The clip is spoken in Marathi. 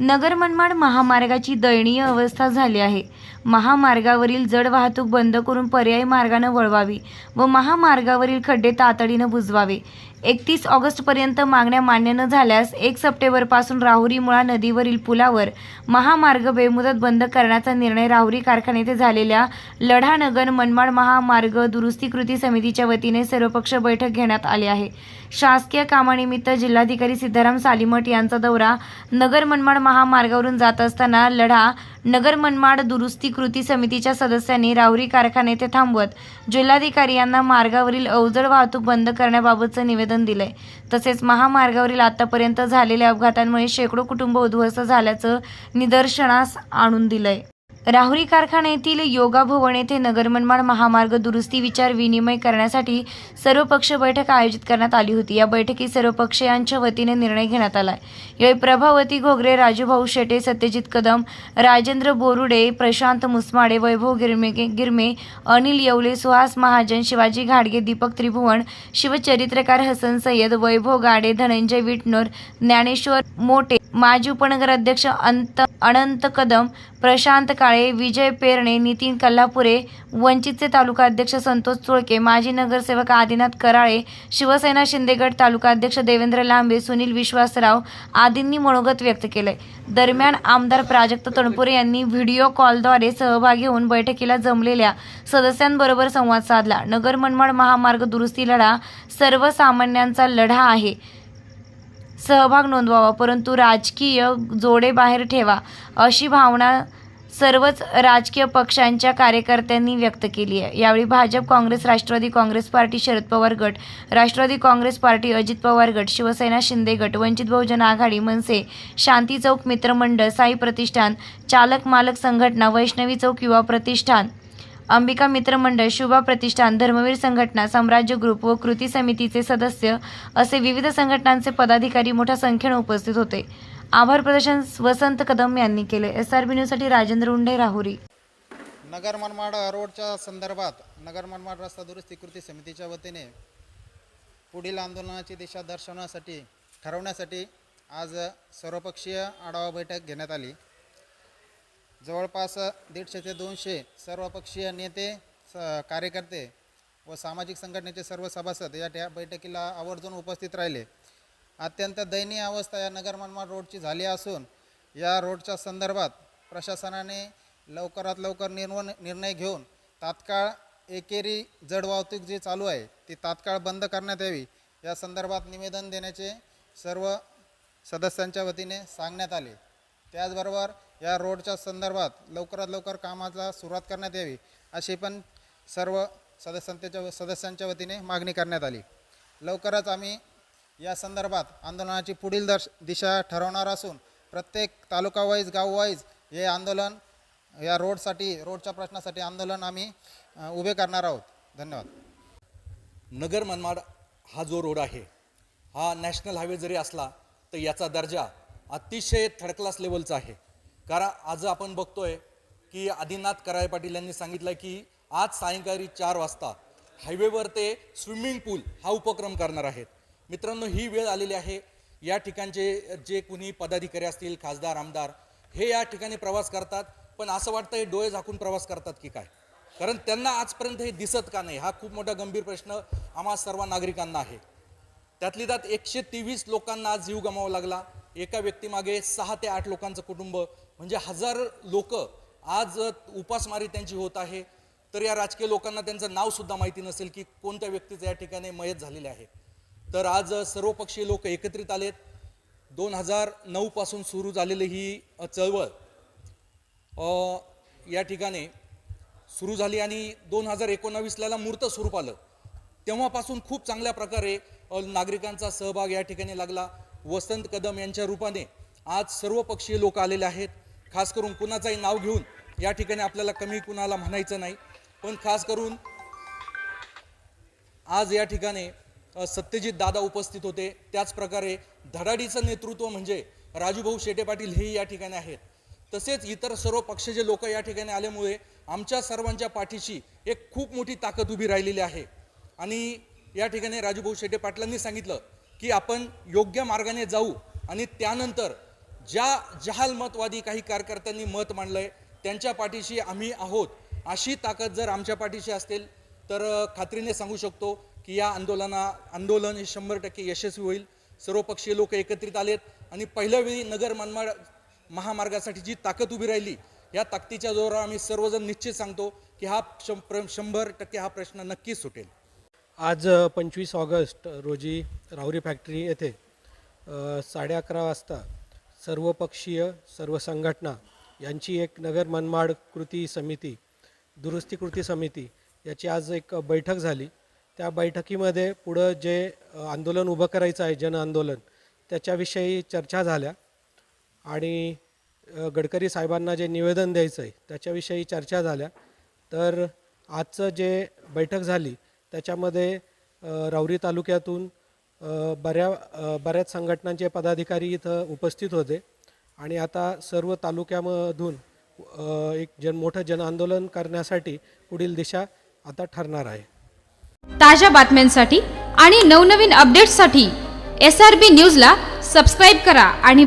नगर मनमाड महामार्गाची दयनीय अवस्था झाली आहे. महामार्गावरील जड वाहतूक बंद करून पर्यायी मार्गानं वळवावी व महामार्गावरील खड्डे तातडीनं बुजवावे. एकतीस ऑगस्टपर्यंत मागण्या मान्य न झाल्यास एक सप्टेंबरपासून राहुरी मुळा नदीवरील पुलावर महामार्ग बेमुदत बंद करण्याचा निर्णय राहुरी कारखाने येथे झालेल्या लढानगर मनमाड महामार्ग दुरुस्ती कृती समितीच्या वतीने सर्वपक्ष बैठक घेण्यात आली आहे. शासकीय कामानिमित्त जिल्हाधिकारी सिद्धाराम सालीमठ यांचा दौरा नगर मनमाड महामार्गावरून जात असताना लढा नगर मनमाड दुरुस्ती कृती समितीच्या सदस्यांनी रावरी कारखाने येथे थांबवत जिल्हाधिकारी यांना मार्गावरील अवजड वाहतूक बंद करण्याबाबतचं निवेदन दिलंय. तसेच महामार्गावरील आतापर्यंत झालेल्या अपघातांमुळे शेकडो कुटुंब उद्ध्वस्त झाल्याचं निदर्शनास आणून दिलंय. राहुरी कारखाना येथील योगा भवन येथे नगर महामार्ग दुरुस्ती विचार विनिमय करण्यासाठी सर्वपक्ष बैठक आयोजित करण्यात आली होती. या बैठकीत सर्वपक्षीयांच्या वतीने निर्णय घेण्यात आला. यावेळी प्रभावती घोगरे राजूभाऊ शेटे सत्यजित कदम राजेंद्र बोरुडे प्रशांत मुसमाडे वैभव गिरमे गिरमे अनिल येवले सुहास महाजन शिवाजी घाडगे दीपक त्रिभुवन शिवचरित्रकार हसन सय्यद वैभव गाडे धनंजय विटनोर ज्ञानेश्वर मोटे माजी उपनगराध्यक्ष अंत अनंत कदम प्रशांत काळे विजय पेरणे नितीन कल्लापुरे वंचितचे तालुका अध्यक्ष संतोष चोळके माजी नगरसेवक आदिनाथ कराळे शिवसेना शिंदेगड तालुका अध्यक्ष देवेंद्र लांबे सुनील विश्वासराव आदींनी मनोगत व्यक्त केले दरम्यान आमदार प्राजक्त तणपुरे यांनी व्हिडिओ कॉलद्वारे सहभागी होऊन बैठकीला जमलेल्या सदस्यांबरोबर संवाद साधला. नगर मनमाड महामार्ग दुरुस्ती लढा सर्वसामान्यांचा लढा आहे. सहभाग नोंदवावा परंतु राजकीय जोडे बाहेर ठेवा अशी भावना सर्वच राजकीय पक्षांच्या कार्यकर्त्यांनी व्यक्त केली आहे. यावेळी भाजप काँग्रेस राष्ट्रवादी काँग्रेस पार्टी शरद पवार गट राष्ट्रवादी काँग्रेस पार्टी अजित पवार गट शिवसेना शिंदे गट वंचित बहुजन आघाडी मनसे शांती चौक मित्रमंडळ साई प्रतिष्ठान चालक मालक संघटना वैष्णवी चौक युवा प्रतिष्ठान अंबिका मित्रमंडळ शुभा प्रतिष्ठान धर्मवीर संघटना साम्राज्य ग्रुप व कृती समितीचे सदस्य असे विविध संघटनांचे पदाधिकारी मोठ्या संख्येने उपस्थित होते. आभार प्रदर्शन वसंत कदम यांनी केले. एस आर बी न्यूजसाठी राजेंद्र उंडे राहुरी. नगर मनमाड रोडच्या संदर्भात नगर मनमाड रस्ता दुरुस्ती कृती समितीच्या वतीने पुढील आंदोलनाची दिशा दर्शवण्यासाठी ठरवण्यासाठी आज सर्वपक्षीय आढावा बैठक घेण्यात आली. जवळपास दीडशे ते दोनशे सर्वपक्षीय नेते स कार्यकर्ते व सामाजिक संघटनेचे सर्व सभासद या त्या बैठकीला आवर्जून उपस्थित राहिले. अत्यंत दयनीय अवस्था या नगर मनमाड रोडची झाली असून या रोडच्या संदर्भात प्रशासनाने लवकरात लवकर निर्व निर्णय घेऊन तात्काळ एकेरी जड वाहतूक जी चालू आहे ती तात्काळ बंद करण्यात यावी या संदर्भात निवेदन देण्याचे सर्व सदस्यांच्या वतीने सांगण्यात आले. त्याचबरोबर या रोडच्या संदर्भात लवकरात लवकर कामाला सुरुवात करण्यात यावी अशी पण सर्व सदस्यांच्या सदस्यांच्या वतीने मागणी करण्यात आली. लवकरच आम्ही या संदर्भात आंदोलनाची पुढील दर्श दिशा ठरवणार असून प्रत्येक तालुकावाईज गाववाईज हे आंदोलन या रोडसाठी रोडच्या प्रश्नासाठी आंदोलन आम्ही उभे करणार आहोत. धन्यवाद. नगर मनमाड हा जो रोड आहे हा नॅशनल हायवे जरी असला तर याचा दर्जा अतिशय थर्ड क्लास लेवलचा आहे. कारण आज आपण बघतोय की आदिनाथ कराळे पाटील यांनी सांगितलं की आज सायंकाळी चार वाजता हायवेवर ते स्विमिंग पूल हा उपक्रम करणार आहेत. मित्रांनो ही वेळ आलेली आहे. या ठिकाणचे जे कुणी पदाधिकारी असतील खासदार आमदार हे या ठिकाणी प्रवास करतात. पण असं वाटतं हे डोळे झाकून प्रवास करतात की काय? कारण त्यांना आजपर्यंत हे दिसत का नाही? हा खूप मोठा गंभीर प्रश्न आम्हा सर्व नागरिकांना आहे. त्यातली त्यात एकशे तेवीस लोकांना आज जीव गमावा लागला. एका व्यक्तीमागे सहा ते आठ लोकांचं कुटुंब म्हणजे हजार लोक आज उपासमारी त्यांची होत आहे. तर या राजकीय लोकांना त्यांचं नाव सुद्धा माहिती नसेल की कोणत्या व्यक्तीचं या ठिकाणी मयत झालेले आहे. तर आज सर्वपक्षीय लोक एकत्रित आलेत. दोन हजार नऊ पासून सुरू झालेली ही चळवळ या ठिकाणी सुरू झाली आणि दोन हजार एकोणावीसला मूर्त स्वरूप आलं. तेव्हापासून खूप चांगल्या प्रकारे नागरिकांचा सहभाग या ठिकाणी लागला. वसंत कदम यांच्या रूपाने आज सर्व पक्षीय लोक आलेले आहेत. खास करून कुणाचंही नाव घेऊन या ठिकाणी आपल्याला कमी कुणाला म्हणायचं नाही. पण खास करून आज या ठिकाणी सत्यजित दादा उपस्थित होते. त्याचप्रकारे धडाडीचं नेतृत्व म्हणजे राजूभाऊ शेटे पाटील हेही या ठिकाणी आहेत. तसेच इतर सर्व पक्षाचे लोक या ठिकाणी आल्यामुळे आमच्या सर्वांच्या पाठीशी एक खूप मोठी ताकद उभी राहिलेली आहे. आणि या ठिकाणी राजूभाऊ शेटे पाटलांनी सांगितलं की आपण योग्य मार्गाने जाऊ आणि त्यानंतर ज्या जहालमतवादी काही कार्यकर्त्यांनी मत मांडलं आहे त्यांच्या पाठीशी आम्ही आहोत अशी ताकद जर आमच्या पाठीशी असेल तर खात्रीने सांगू शकतो की या आंदोलना आंदोलन हे शंभर टक्के यशस्वी होईल. सर्वपक्षीय लोक एकत्रित आलेत आणि पहिल्या वेळी नगर मनमाड महामार्गासाठी जी ताकद उभी राहिली या ताकदीच्या जोरावर आम्ही सर्वजण निश्चित सांगतो की हा शं प्र- शंभर टक्के हा प्रश्न नक्कीच सुटेल. आज पंचवीस ऑगस्ट रोजी राहुरी फॅक्टरी येथे साडे अकरा वाजता सर्वपक्षीय सर्व संघटना यांची एक नगर मनमाड कृती समिती दुरुस्ती कृती समिती याची आज एक बैठक झाली. त्या बैठकीमध्ये पुढं जे आंदोलन उभं करायचं आहे जन आंदोलन त्याच्याविषयी चर्चा झाल्या आणि गडकरी साहेबांना जे निवेदन द्यायचं आहे त्याच्याविषयी चर्चा झाल्या. तर आजचं जे बैठक झाली त्याच्यामध्ये अ, राऊरी तालुक्यातून बऱ्या बऱ्याच संघटनांचे पदाधिकारी इथं उपस्थित होते. आणि आता सर्व तालुक्यामधून एक जन मोठं जनआंदोलन करण्यासाठी पुढील दिशा आता ठरणार आहे. ताज्या बातम्यांसाठी आणि नवनवीन अपडेट्ससाठी एस आर बी न्यूजला सबस्क्राईब करा आणि